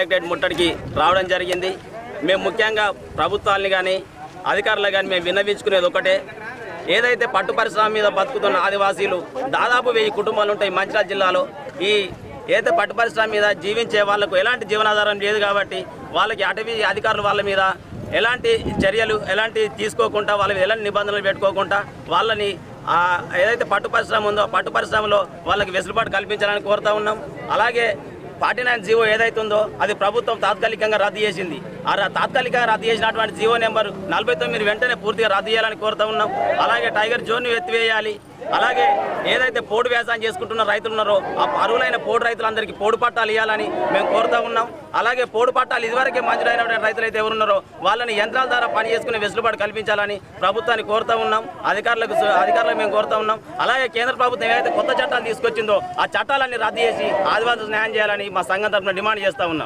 Collectorate ముట్టడికి రావడం జరిగింది. మేము ముఖ్యంగా ప్రభుత్వాన్ని కానీ అధికారులు కానీ మేము విన్నవించుకునేది ఒకటే. ఏదైతే పట్టు పరిశ్రమ మీద బతుకుతున్న ఆదివాసీలు దాదాపు వెయ్యి కుటుంబాలు ఉంటాయి మంచిర్యాల జిల్లాలో. ఈ ఏదైతే పట్టు పరిశ్రమ మీద జీవించే వాళ్ళకు ఎలాంటి జీవనాధారం లేదు కాబట్టి వాళ్ళకి అటవీ అధికారులు వాళ్ళ మీద ఎలాంటి చర్యలు ఎలాంటి తీసుకోకుండా వాళ్ళ ఎలాంటి నిబంధనలు పెట్టుకోకుండా వాళ్ళని ఏదైతే పట్టు పరిశ్రమ ఉందో పట్టు పరిశ్రమలో వాళ్ళకి వెసులుబాటు కల్పించాలని కోరుతా ఉన్నాం. అలాగే ఫార్టీ నైన్ జీవో ఏదైతే ఉందో అది ప్రభుత్వం తాత్కాలికంగా రద్దు చేసింది. ఆ ర- తాత్కాలికంగా రద్దు చేసినటువంటి జీవో నెంబర్ నలభై తొమ్మిది వెంటనే పూర్తిగా రద్దు చేయాలని కోరుతా ఉన్నాం. అలాగే టైగర్ జోన్ ఎత్తివేయాలి. అలాగే ఏదైతే పోడు వ్యవసాయం చేసుకుంటున్న రైతులు ఉన్నారో ఆ అరువులైన పోడు రైతులందరికీ పోడు పట్టాలు ఇవ్వాలని మేము కోరుతా ఉన్నాం. అలాగే పోడు పట్టాలు ఇదివరకే మంజూరైన రైతులు అయితే ఎవరున్నారో వాళ్ళని యంత్రాల ద్వారా పని చేసుకునే వెసులుబాటు కల్పించాలని ప్రభుత్వాన్ని కోరుతా ఉన్నాం. అధికారులకు అధికారులకు మేము కోరుతా ఉన్నాం. అలాగే కేంద్ర ప్రభుత్వం ఏదైతే కొత్త చట్టాలు తీసుకొచ్చిందో ఆ చట్టాలన్నీ రద్దు చేసి ఆదివాసులకు న్యాయం చేయాలని మా సంఘం తరఫున డిమాండ్ చేస్తా ఉన్నాం.